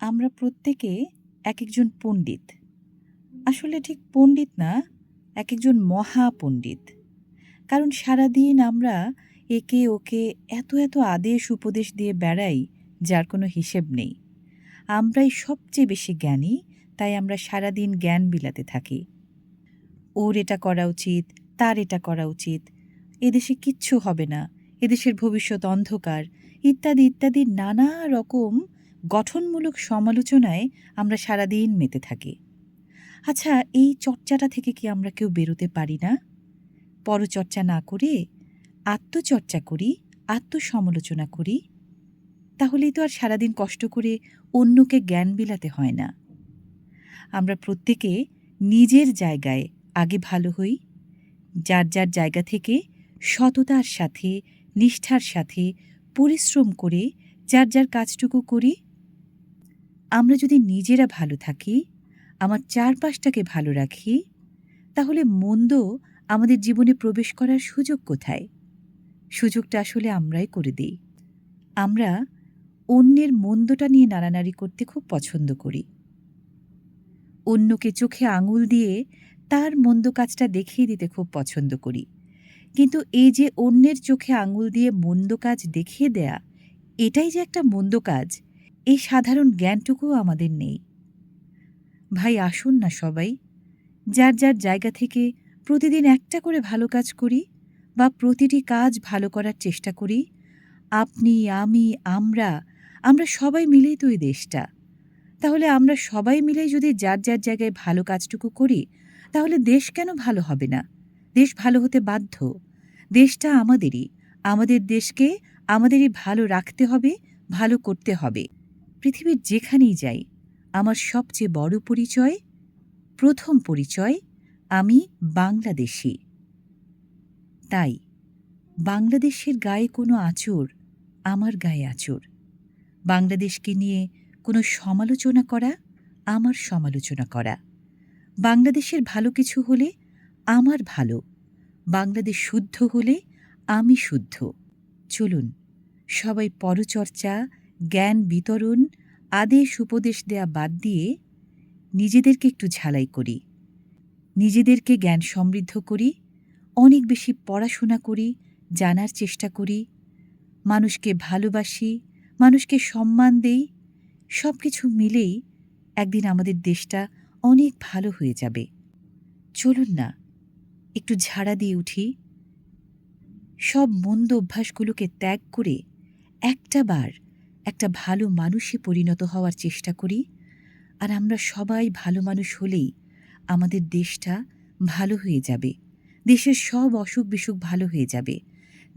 আমরা প্রত্যেকে এক একজন পণ্ডিত। আসলে ঠিক পণ্ডিত না এক একজন মহাপণ্ডিত। কারণ সারাদিন আমরা একে ওকে এত এত আদেশ উপদেশ দিয়ে বেড়াই, যার কোনো হিসেব নেই। আমরাই সবচেয়ে বেশি জ্ঞানী, তাই আমরা সারাদিন জ্ঞান বিলাতে থাকি। ওর এটা করা উচিত, তার এটা করা উচিত। এদেশে কিচ্ছু হবে না, এদেশের ভবিষ্যৎ অন্ধকার, ইত্যাদি ইত্যাদি নানা রকম গঠনমূলক সমালোচনায় আমরা সারাদিন মেতে থাকি। আচ্ছা এই চর্চাটা থেকে কি আমরা কেউ বেরোতে পারি না? পরচর্চা না করে, আত্মচর্চা করি, আত্মসমালোচনা করি, তাহলেই তো আর সারাদিন কষ্ট করে অন্যকে জ্ঞান বিলাতে হয় না। আমরা প্রত্যেকে নিজের জায়গায় আগে ভালো হই, যার যার জায়গা থেকে সততার সাথে, নিষ্ঠার সাথে পরিশ্রম করে, যার যার কাজটুকু করি আমরা যদি নিজেরা ভালো থাকি, আমার চারপাশটাকে ভালো রাখি, তাহলে মন্দ আমাদের জীবনে প্রবেশ করার সুযোগ কোথায়? সুযোগটা আসলে আমরাই করে দিই। আমরা অন্যের মন্দটা নিয়ে নাড়ানাড়ি করতে খুব পছন্দ করি। অন্যকে চোখে আঙুল দিয়ে তার মন্দ কাজটা দেখিয়ে দিতে খুব পছন্দ করি। কিন্তু এই যে অন্যের চোখে আঙুল দিয়ে মন্দ কাজ দেখিয়ে দেয়া, এটাই যে একটা মন্দ কাজ এই সাধারণ জ্ঞানটুকুও আমাদের নেই। ভাই, আসুন না সবাই। যার যার জায়গা থেকে প্রতিদিন একটা করে ভালো কাজ করি বা প্রতিটি কাজ ভালো করার চেষ্টা করি, আপনি, আমি, আমরা আমরা সবাই মিলেই তো এই দেশটা। তাহলে আমরা সবাই মিলে যদি যার যার জায়গায় ভালো কাজটুকু করি, তাহলে দেশ কেন ভালো হবে না? দেশ ভালো হতে বাধ্য। দেশটা আমাদেরই। আমাদের দেশকে আমাদেরই ভালো রাখতে হবে, ভালো করতে হবে। পৃথিবীর যেখানেই যাই, আমার সবচেয়ে বড় পরিচয়, প্রথম পরিচয়, আমি বাংলাদেশি। তাই, বাংলাদেশের গায়ে কোনো আচর আমার গায়ে আচর বাংলাদেশকে নিয়ে কোনো সমালোচনা করা আমার সমালোচনা করা। বাংলাদেশের ভালো কিছু হলে আমার ভালো। বাংলাদেশ শুদ্ধ হলে আমি শুদ্ধ। চলুন, সবাই পরচর্চা জ্ঞান বিতরণ, আদেশ উপদেশ দেয়া বাদ দিয়ে নিজেদেরকে একটু ঝালাই করি। নিজেদেরকে জ্ঞান সমৃদ্ধ করি, অনেক বেশি পড়াশোনা করি, জানার চেষ্টা করি, মানুষকে ভালোবাসি, মানুষকে সম্মান দেই সব কিছু মিলেই একদিন আমাদের দেশটা অনেক ভালো হয়ে যাবে। চলুন না, একটু ঝাড়া দিয়ে উঠি। সব মন্দ অভ্যাসগুলোকে ত্যাগ করে একটা বার একটা ভালো মানুষে পরিণত হওয়ার চেষ্টা করি, আর আমরা সবাই ভালো মানুষ হলেই আমাদের দেশটা ভালো হয়ে যাবে। দেশের সব অসুখ বিসুখ ভালো হয়ে যাবে।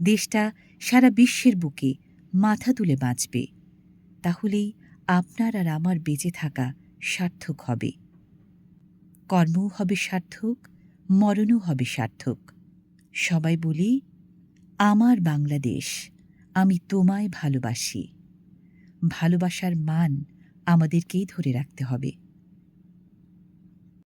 দেশটা সারা বিশ্বের বুকে মাথা তুলে বাঁচবে। তাহলেই আপনার আর আমার বেঁচে থাকা সার্থক হবে। কর্মও হবে সার্থক, মরণও হবে সার্থক। সবাই বলি, আমার বাংলাদেশ, আমি তোমায় ভালোবাসি। ভালোবাসার মান আমাদেরকেই ধরে রাখতে হবে।